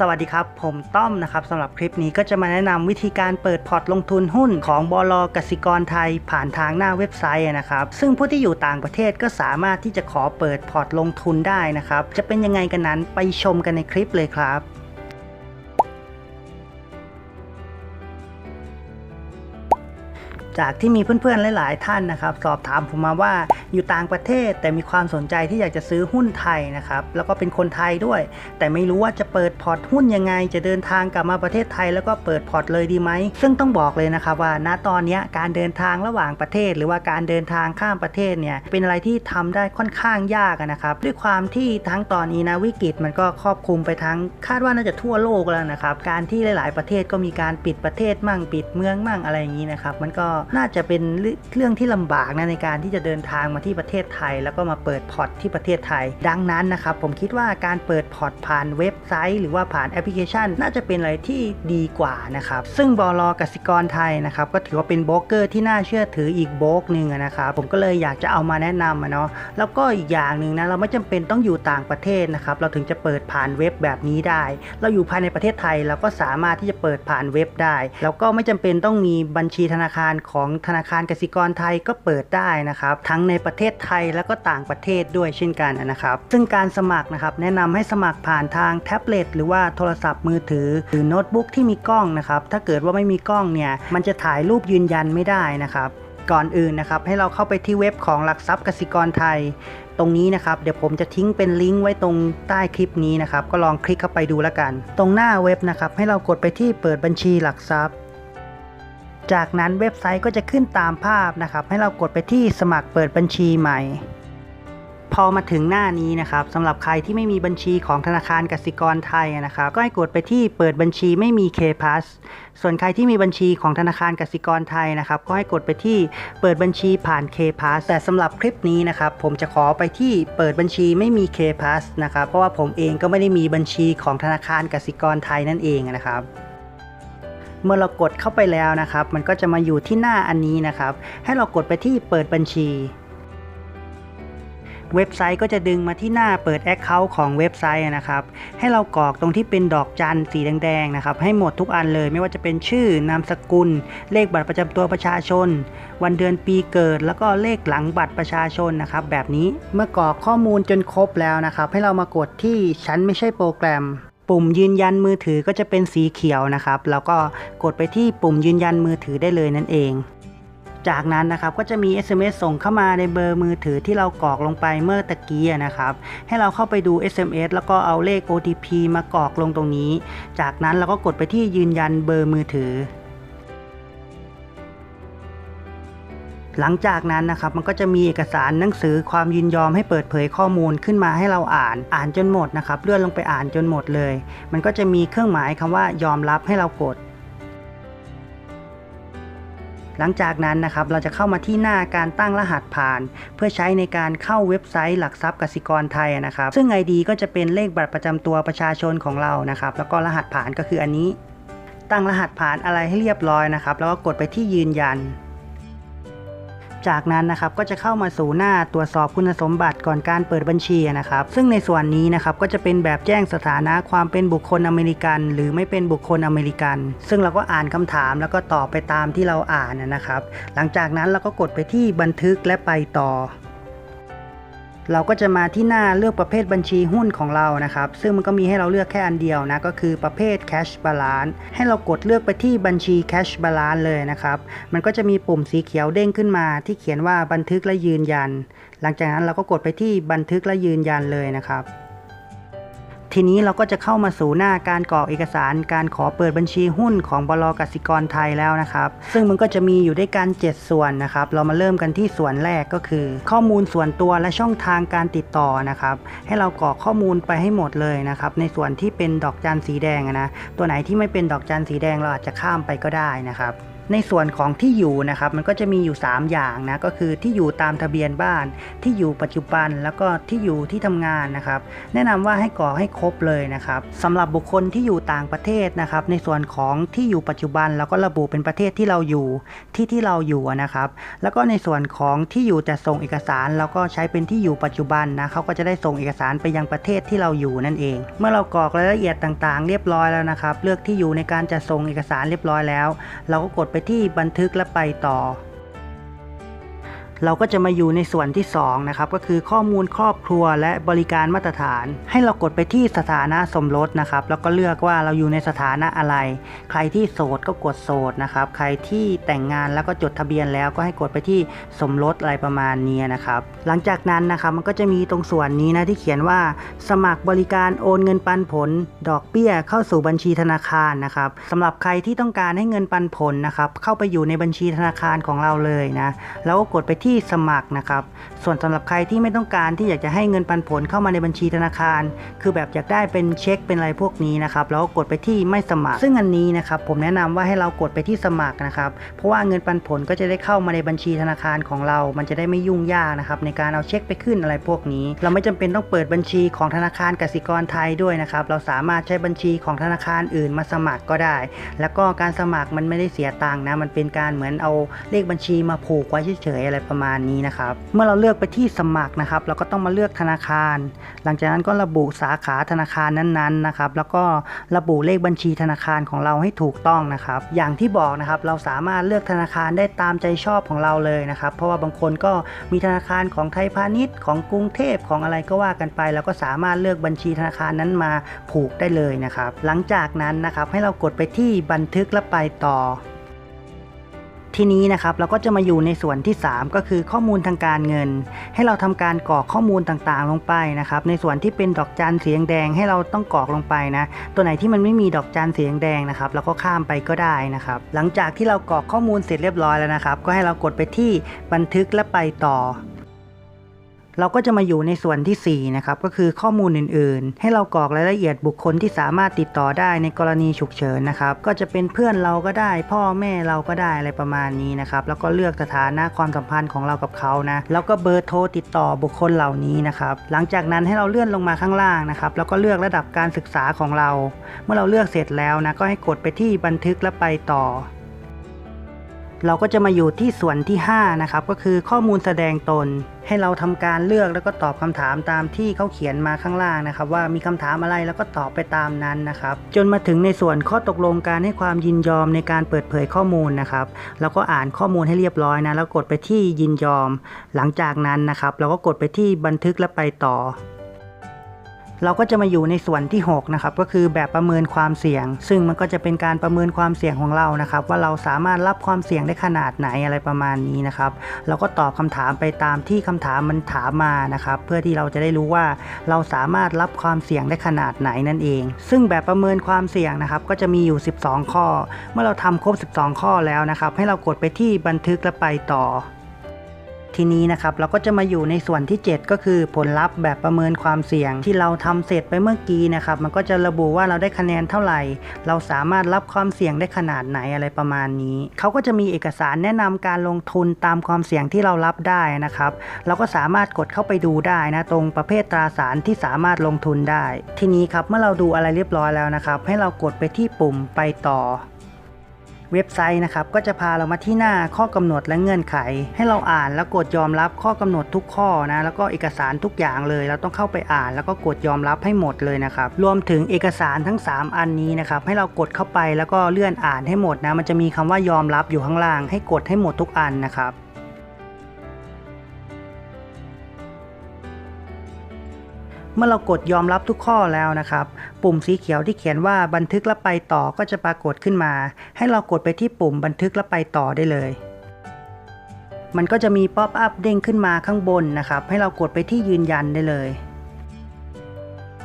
สวัสดีครับ ผมต้อมนะครับสำหรับคลิปนี้ก็จะมาแนะนำวิธีการเปิดพอร์ตลงทุนหุ้นของบลกสิกรไทยผ่านทางหน้าเว็บไซต์นะครับ ซึ่งผู้ที่อยู่ต่างประเทศก็สามารถที่จะขอเปิดพอร์ตลงทุนได้นะครับ จะเป็นยังไงกันนั้นไปชมกันในคลิปเลยครับ จากที่มีเพื่อนๆหลาย ๆ ท่านนะครับ สอบถามผมมาว่าอยู่ต่างประเทศแต่มีความสนใจที่อยากจะซื้อหุ้นไทยนะครับแล้วก็เป็นคนไทยด้วย แต่ไม่รู้ว่าจะเปิดพอร์ตหุ้นยังไง จะเดินทางกลับมาประเทศไทย แล้วก็เปิดพอร์ตเลยดีไหมซึ่งต้องบอกเลยนะครับว่า ณตอนนี้การเดินทางระหว่างประเทศ หรือว่าการเดินทางข้ามประเทศเนี่ยเป็นอะไรที่ทำได้ค่อนข้างยากนะครับด้วยความที่ทั้งตอนนี้นะวิกฤตมันก็ครอบคลุมไปทั้งคาดว่าน่าจะทั่วโลกแล้วนะครับการที่หลาย ๆ ประเทศก็มีการปิดประเทศมั่งปิดเมืองมั่งอะไรอย่างนี้นะครับมันก็น่าจะเป็นเรื่องที่ลำบากนะในการที่จะเดินทางมาที่ประเทศไทย แล้วก็มาเปิดพอร์ตที่ประเทศไทย ดังนั้นนะครับผมคิดว่าการเปิดพอร์ตผ่านเว็บไซต์ หรือว่าผ่านแอปพลิเคชัน น่าจะเป็นอะไรที่ดีกว่านะครับซึ่งบลกสิกรไทยนะครับก็ถือว่าเป็นโบรกเกอร์ที่น่าเชื่อถืออีกโบรกหนึ่งนะครับผมก็เลยอยากจะเอามาแนะนำเนาะแล้วก็อีกอย่างหนึ่งนะเราไม่จำเป็นต้องอยู่ต่างประเทศนะครับเราถึงจะเปิดผ่านเว็บแบบนี้ได้ เราอยู่ภายในประเทศไทยเราก็สามารถที่จะเปิดผ่านเว็บได้ แล้วก็ไม่จำเป็นต้องมีบัญชีธนาคารของธนาคารกสิกรไทยก็เปิดได้นะครับ ทั้งในประเทศไทยแล้วก็ต่างประเทศด้วยเช่นกันนะครับ ซึ่งการสมัครนะครับแนะนำให้สมัครผ่านทางแท็บเล็ตหรือว่าโทรศัพท์มือถือ หรือโน้ตบุ๊กที่มีกล้องนะครับ ถ้าเกิดว่าไม่มีกล้องเนี่ย มันจะถ่ายรูปยืนยันไม่ได้นะครับ ก่อนอื่นนะครับ ให้เราเข้าไปที่เว็บของหลักทรัพย์กสิกรไทยตรงนี้นะครับเดี๋ยวผมจะทิ้งเป็นลิงก์ไว้ตรงใต้คลิปนี้นะครับ ก็ลองคลิกเข้าไปดูแล้วกัน ตรงหน้าเว็บนะครับ ให้เรากดไปที่เปิดบัญชีหลักทรัพย์ จากนั้นเว็บไซต์ก็จะขึ้นตามภาพนะครับ ให้เรากดไปที่สมัครเปิดบัญชีใหม่ พอมาถึงหน้านี้นะครับสำหรับใครที่ไม่มีบัญชีของธนาคารกสิกรไทยนะครับ ก็ให้กดไปที่เปิดบัญชีไม่มี K p a s ส่วนใครที่มีบัญชีของธนาคารกสิกรไทยนะครับ ก็ให้กดไปที่เปิดบัญชีผ่าน K p a s แต่สำหรับคลิปนี้นะครับ ผมจะขอไปที่เปิดบัญชีไม่มี K p a s นะครับ เพราะว่าผมเองก็ไม่ได้มีบัญชีของธนาคารกสิกรไทยนั่นเองนะครับ เมื่อเรากดเข้าไปแล้วนะครับ มันก็จะมาอยู่ที่หน้าอันนี้นะครับ ให้เรากดไปที่เปิดบัญชีเว็บไซต์ก็จะดึงมาที่หน้าเปิด Account ของเว็บไซต์นะครับ ให้เรากรอกตรงที่เป็นดอกจันสีแดงๆนะครับ ให้หมดทุกอันเลยไม่ว่าจะเป็นชื่อนามสกุล เลขบัตรประจำตัวประชาชน วันเดือนปีเกิด แล้วก็เลขหลังบัตรประชาชนนะครับ แบบนี้เมื่อกรอกข้อมูลจนครบแล้วนะครับ ให้เรามากดที่ฉันไม่ใช่โปรแกรม ปุ่มยืนยันมือถือก็จะเป็นสีเขียวนะครับ แล้วก็กดไปที่ปุ่มยืนยันมือถือได้เลยนั่นเอง จากนั้นนะครับก็จะมี SMS ส่งเข้ามาในเบอร์มือถือที่เรากรอกลงไปเมื่อตะกี้นะครับ ให้เราเข้าไปดู SMS แล้วก็เอาเลข OTP มากรอกลงตรงนี้ จากนั้นเราก็กดไปที่ยืนยันเบอร์มือถือ หลังจากนั้นนะครับมันก็จะมีเอกสารหนังสือความยินยอมให้เปิดเผยข้อมูลขึ้นมาให้เราอ่าน อ่านจนหมดนะครับเลื่อนลงไปอ่านจนหมดเลย มันก็จะมีเครื่องหมายคำว่ายอมรับให้เรากด หลังจากนั้นนะครับเราจะเข้ามาที่หน้าการตั้งรหัสผ่าน เพื่อใช้ในการเข้าเว็บไซต์หลักทรัพย์กสิกรไทยนะครับ ซึ่ง ID ก็จะเป็นเลขบัตรประจำตัวประชาชนของเรานะครับ แล้วก็รหัสผ่านก็คืออันนี้ ตั้งรหัสผ่านอะไรให้เรียบร้อยนะครับ แล้วก็กดไปที่ยืนยัน จากนั้นนะครับก็จะเข้ามาสู่หน้าตรวจสอบคุณสมบัติก่อนการเปิดบัญชีนะครับ ซึ่งในส่วนนี้นะครับก็จะเป็นแบบแจ้งสถานะความเป็นบุคคลอเมริกัน หรือไม่เป็นบุคคลอเมริกัน ซึ่งเราก็อ่านคำถามแล้วก็ตอบไปตามที่เราอ่านนะครับ หลังจากนั้นเราก็กดไปที่บันทึกและไปต่อ เราก็จะมาที่หน้าเลือกประเภทบัญชีหุ้นของเรานะครับ ซึ่งมันก็มีให้เราเลือกแค่อันเดียวนะ ก็คือประเภท cash balance ให้เรากดเลือกไปที่บัญชี cash balance เลยนะครับ มันก็จะมีปุ่มสีเขียวเด้งขึ้นมาที่เขียนว่าบันทึกและยืนยัน หลังจากนั้นเราก็กดไปที่บันทึกและยืนยันเลยนะครับ ทีนี้เราก็จะเข้ามาสู่หน้าการกรอกเอกสารการขอเปิดบัญชีหุ้นของบลกสิกรไทยแล้วนะครับ ซึ่งมันก็จะมีอยู่ด้วยกัน 7 ส่วนนะครับ เรามาเริ่มกันที่ส่วนแรกก็คือ ข้อมูลส่วนตัวและช่องทางการติดต่อนะครับ ให้เรากรอกข้อมูลไปให้หมดเลยนะครับ ในส่วนที่เป็นดอกจันสีแดงนะ ตัวไหนที่ไม่เป็นดอกจันสีแดงเราอาจจะข้ามไปก็ได้นะครับ ในส่วนของที่อยู่นะครับมันก็จะมีอยู่ 3 อย่างนะก็คือที่อยู่ตามทะเบียนบ้านที่อยู่ปัจจุบันแล้วก็ที่อยู่ที่ทำงานนะครับ แนะนำว่าให้กรอกให้ครบเลยนะครับสำหรับบุคคลที่อยู่ต่างประเทศนะครับ ในส่วนของที่อยู่ปัจจุบันเราก็ระบุเป็นประเทศที่เราอยู่ที่ที่เราอยู่นะครับ แล้วก็ในส่วนของที่อยู่จะส่งเอกสารเราก็ใช้เป็นที่อยู่ปัจจุบันนะเขาก็จะได้ส่งเอกสารไปยังประเทศที่เราอยู่นั่นเอง เมื่อเรากรอกรายละเอียดต่างๆ เรียบร้อยแล้วนะครับ เลือกที่อยู่ในการจะส่งเอกสารเรียบร้อยแล้ว เราก็กดที่บันทึกและไปต่อ เราก็จะมาอยู่ในส่วนที่2นะครับก็คือข้อมูลครอบครัวและบริการมาตรฐาน ให้เรากดไปที่สถานะสมรสนะครับ แล้วก็เลือกว่าเราอยู่ในสถานะอะไร ใครที่โสดก็กดโสดนะครับใครที่แต่งงานแล้วก็จดทะเบียนแล้วก็ให้กดไปที่สมรสอะไรประมาณนี้นะครับ หลังจากนั้นนะครับมันก็จะมีตรงส่วนนี้นะที่เขียนว่า สมัครบริการโอนเงินปันผล ดอกเบี้ยเข้าสู่บัญชีธนาคารนะครับสำหรับใครที่ต้องการให้เงินปันผลนะครับเข้าไปอยู่ในบัญชีธนาคารของเราเลยนะแล้วก็กดไปที่ที่สมัครนะครับ ส่วนสำหรับใครที่ไม่ต้องการที่อยากจะให้เงินปันผลเข้ามาในบัญชีธนาคาร คือแบบอยากได้เป็นเช็คเป็นอะไรพวกนี้นะครับแล้วก็กดไปที่ไม่สมัคร ซึ่งอันนี้นะครับผมแนะนำว่าให้เรากดไปที่สมัครนะครับ เพราะว่าเงินปันผลก็จะได้เข้ามาในบัญชีธนาคารของเรา มันจะได้ไม่ยุ่งยากนะครับในการเอาเช็คไปขึ้นอะไรพวกนี้ เราไม่จำเป็นต้องเปิดบัญชีของธนาคารกสิกรไทยด้วยนะครับเราสามารถใช้บัญชีของธนาคารอื่นมาสมัครก็ได้ แล้วก็การสมัครมันไม่ได้เสียตังค์นะมันเป็นการเหมือนเอาเลขบัญชีมาผูกไว้เฉยๆอะไรประมาณนี้นะครับ เมื่อเราเลือกไปที่สมัครนะครับ เราก็ต้องมาเลือกธนาคาร หลังจากนั้นก็ระบุสาขาธนาคารนั้นๆนะครับ แล้วก็ระบุเลขบัญชีธนาคารของเราให้ถูกต้องนะครับ อย่างที่บอกนะครับเราสามารถเลือกธนาคารได้ตามใจชอบของเราเลยนะครับ เพราะว่าบางคนก็มีธนาคารของไทยพาณิชย์ของกรุงเทพของอะไรก็ว่ากันไปแล้วก็สามารถเลือกบัญชีธนาคารนั้นมาผูกได้เลยนะครับ หลังจากนั้นนะครับให้เรากดไปที่บันทึกและไปต่อ ทีนี้นะครับเราก็จะมาอยู่ในส่วนที่ 3 ก็คือข้อมูลทางการเงิน ให้เราทำการกรอกข้อมูลต่างๆ ลงไปนะครับ ในส่วนที่เป็นดอกจันเสียงแดงให้เราต้องกรอกลงไปนะ ตัวไหนที่มันไม่มีดอกจันเสียงแดงนะครับเราก็ข้ามไปก็ได้นะครับ หลังจากที่เรากรอกข้อมูลเสร็จเรียบร้อยแล้วนะครับ ก็ให้เรากดไปที่บันทึกและไปต่อ เราก็จะมาอยู่ในส่วนทีสี่ 4 นะครับ ก็คือข้อมูลอื่นๆ ให้เรากรอกรายละเอียดบุคคลที่สามารถติดต่อได้ในกรณีฉุกเฉินนะครับ ก็จะเป็นเพื่อนเราก็ได้ พ่อแม่เราก็ได้อะไรประมาณนี้นะครับ แล้วก็เลือกสถานะความสัมพันธ์ของเรากับเขานะ แล้วก็เบอร์โทรติดต่อบุคคลเหล่านี้นะครับ หลังจากนั้นให้เราเลื่อนลงมาข้างล่างนะครับ แล้วก็เลือกระดับการศึกษาของเรา เมื่อเราเลือกเสร็จแล้วนะ ก็ให้กดไปที่บันทึกและไปต่อ เราก็จะมาอยู่ที่ส่วนที่5นะครับก็คือข้อมูลแสดงตน ให้เราทำการเลือกแล้วก็ตอบคำถามตามที่เขาเขียนมาข้างล่างนะครับ ว่ามีคำถามอะไรแล้วก็ตอบไปตามนั้นนะครับ จนมาถึงในส่วนข้อตกลงการให้ความยินยอมในการเปิดเผยข้อมูลนะครับเราก็อ่านข้อมูลให้เรียบร้อยนะแล้วกดไปที่ยินยอม หลังจากนั้นนะครับ เราก็กดไปที่บันทึกและไปต่อ เราก็จะมาอยู่ในส่วนที่ 6 นะครับ ก็คือแบบประเมินความเสี่ยง ซึ่งมันก็จะเป็นการประเมินความเสี่ยงของเรานะครับ ว่าเราสามารถรับความเสี่ยงได้ขนาดไหนอะไรประมาณนี้นะครับ เราก็ตอบคำถามไปตามที่คำถามมันถามมานะครับ เพื่อที่เราจะได้รู้ว่าเราสามารถรับความเสี่ยงได้ขนาดไหนนั่นเอง ซึ่งแบบประเมินความเสี่ยงนะครับ ก็จะมีอยู่ 12 ข้อ เมื่อเราทำครบ 12 ข้อแล้วนะครับ ให้เรากดไปที่บันทึกและไปต่อ ทีนี้นะครับเราก็จะมาอยู่ในส่วนที่ 7 ก็คือผลลัพธ์แบบประเมินความเสี่ยงที่เราทำเสร็จไปเมื่อกี้นะครับมันก็จะระบุว่าเราได้คะแนนเท่าไหร่ เราสามารถรับความเสี่ยงได้ขนาดไหนอะไรประมาณนี้เขาก็จะมีเอกสารแนะนำการลงทุนตามความเสี่ยงที่เรารับได้นะครับ เราก็สามารถกดเข้าไปดูได้นะตรงประเภทตราสารที่สามารถลงทุนได้ ทีนี้ครับเมื่อเราดูอะไรเรียบร้อยแล้วนะครับ ให้เรากดไปที่ปุ่มไปต่อ เว็บไซต์นะครับก็จะพาเรามาที่หน้าข้อกำหนดและเงื่อนไข ให้เราอ่านแล้วกดยอมรับข้อกำหนดทุกข้อนะแล้วก็เอกสารทุกอย่างเลย เราต้องเข้าไปอ่านแล้วก็กดยอมรับให้หมดเลยนะครับรวมถึงเอกสารทั้ง 3 อันนี้นะครับให้เรากดเข้าไปแล้วก็เลื่อนอ่านให้หมดนะมันจะมีคำว่ายอมรับอยู่ข้างล่าง ให้กดให้หมดทุกอันนะครับ เมื่อเรากดยอมรับทุกข้อแล้วนะครับ ปุ่มสีเขียวที่เขียนว่าบันทึกและไปต่อก็จะปรากฏขึ้นมา ให้เรากดไปที่ปุ่มบันทึกและไปต่อได้เลย มันก็จะมีป๊อปอัพเด้งขึ้นมาข้างบนนะครับ ให้เรากดไปที่ยืนยันได้เลย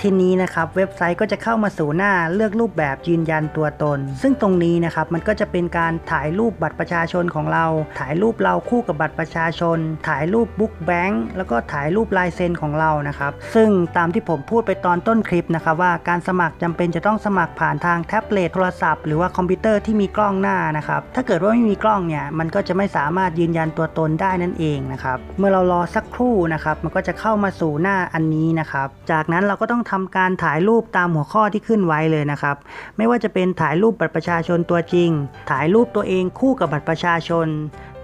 ทีนี้นะครับเว็บไซต์ก็จะเข้ามาสู่หน้าเลือกรูปแบบยืนยันตัวตน ซึ่งตรงนี้นะครับมันก็จะเป็นการถ่ายรูปบัตรประชาชนของเรา ถ่ายรูปเราคู่กับบัตรประชาชน ถ่ายรูปบุ๊กแบงค์แล้วก็ถ่ายรูปลายเซ็นของเรานะครับซึ่งตามที่ผมพูดไปตอนต้นคลิปนะครับว่าการสมัครจำเป็นจะต้องสมัครผ่านทางแท็บเล็ตโทรศัพท์หรือว่าคอมพิวเตอร์ที่มีกล้องหน้านะครับถ้าเกิดว่าไม่มีกล้องเนี่ยมันก็จะไม่สามารถยืนยันตัวตนได้นั่นเองนะครับเมื่อเรารอสักครู่นะครับมันก็จะเข้ามาสู่หน้าอันนี้นะครับจากนั้นเราก็ต้องทำการถ่ายรูปตามหัวข้อที่ขึ้นไว้เลยนะครับ ไม่ว่าจะเป็นถ่ายรูปบัตรประชาชนตัวจริง ถ่ายรูปตัวเองคู่กับบัตรประชาชน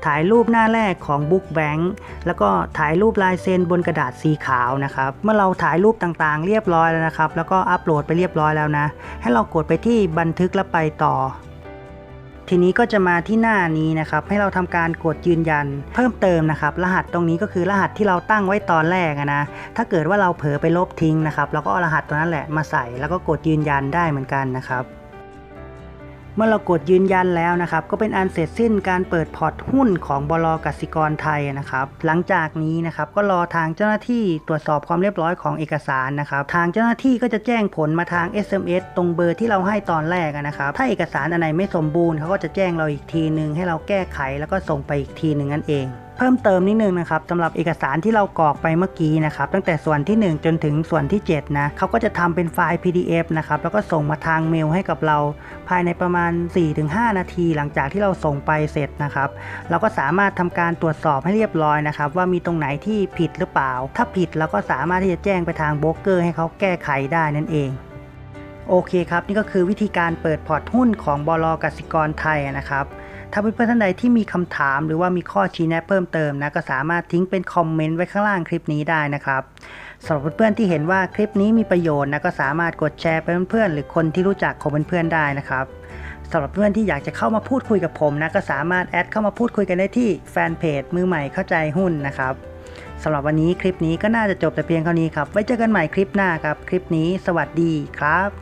ถ่ายรูปหน้าแรกของบุ๊กแบงค์แล้วก็ถ่ายรูปลายเซ็นบนกระดาษสีขาวนะครับ เมื่อเราถ่ายรูปต่างๆ เรียบร้อยแล้วนะครับ แล้วก็อัปโหลดไปเรียบร้อยแล้วนะ ให้เรากดไปที่บันทึกแล้วไปต่อ ทีนี้ก็จะมาที่หน้านี้นะครับ ให้เราทำการกดยืนยัน เพิ่มเติมนะครับ รหัสตรงนี้ก็คือรหัสที่เราตั้งไว้ตอนแรกนะ ถ้าเกิดว่าเราเผลอไปลบทิ้งนะครับเราก็เอารหัสตัวนั้นแหละมาใส่แล้วก็กดยืนยันได้เหมือนกันนะครับ เมื่อเรากดยืนยันแล้วนะครับ ก็เป็นอันเสร็จสิ้นการเปิดพอร์ตหุ้นของบลกสิกรไทยนะครับ หลังจากนี้นะครับก็รอทางเจ้าหน้าที่ตรวจสอบความเรียบร้อยของเอกสารนะครับ ทางเจ้าหน้าที่ก็จะแจ้งผลมาทาง SMS ตรงเบอร์ที่เราให้ตอนแรกนะครับ ถ้าเอกสารอันไหนไม่สมบูรณ์เขาก็จะแจ้งเราอีกทีนึง ให้เราแก้ไขแล้วก็ส่งไปอีกทีหนึ่งนั่นเอง เพิ่มเติมนิดนึงนะครับสำหรับเอกสารที่เรากรอกไปเมื่อกี้นะครับตั้งแต่ส่วนที่ 1 จนถึงส่วนที่7นะเขาก็จะทำเป็นไฟล์ PDF นะครับแล้วก็ส่งมาทางเมลให้กับเรา ภายในประมาณ 4-5 นาที หลังจากที่เราส่งไปเสร็จนะครับเราก็สามารถทำการตรวจสอบให้เรียบร้อยนะครับว่ามีตรงไหนที่ผิดหรือเปล่า ถ้าผิดเราก็สามารถที่จะแจ้งไปทางโบรกเกอร์ให้เขาแก้ไขได้นั่นเองโอเคครับ นี่ก็คือวิธีการเปิดพอร์ตหุ้นของบลกสิกรไทยนะครับ ถ้าเพื่อนๆท่านใดที่มีคำถามหรือว่ามีข้อชี้แนะเพิ่มเติมนะก็สามารถทิ้งเป็นคอมเมนต์ไว้ข้างล่างคลิปนี้ได้นะครับสำหรับเพื่อนๆที่เห็นว่าคลิปนี้มีประโยชน์นะก็สามารถกดแชร์ไปเพื่อนๆหรือคนที่รู้จักของเพื่อนๆได้นะครับสำหรับเพื่อนที่อยากจะเข้ามาพูดคุยกับผมนะก็สามารถแอดเข้ามาพูดคุยกันได้ที่แฟนเพจมือใหม่เข้าใจหุ้นนะครับสำหรับวันนี้คลิปนี้ก็น่าจะจบแต่เพียงเท่านี้ครับ ไว้เจอกันใหม่คลิปหน้าครับ คลิปนี้สวัสดีครับ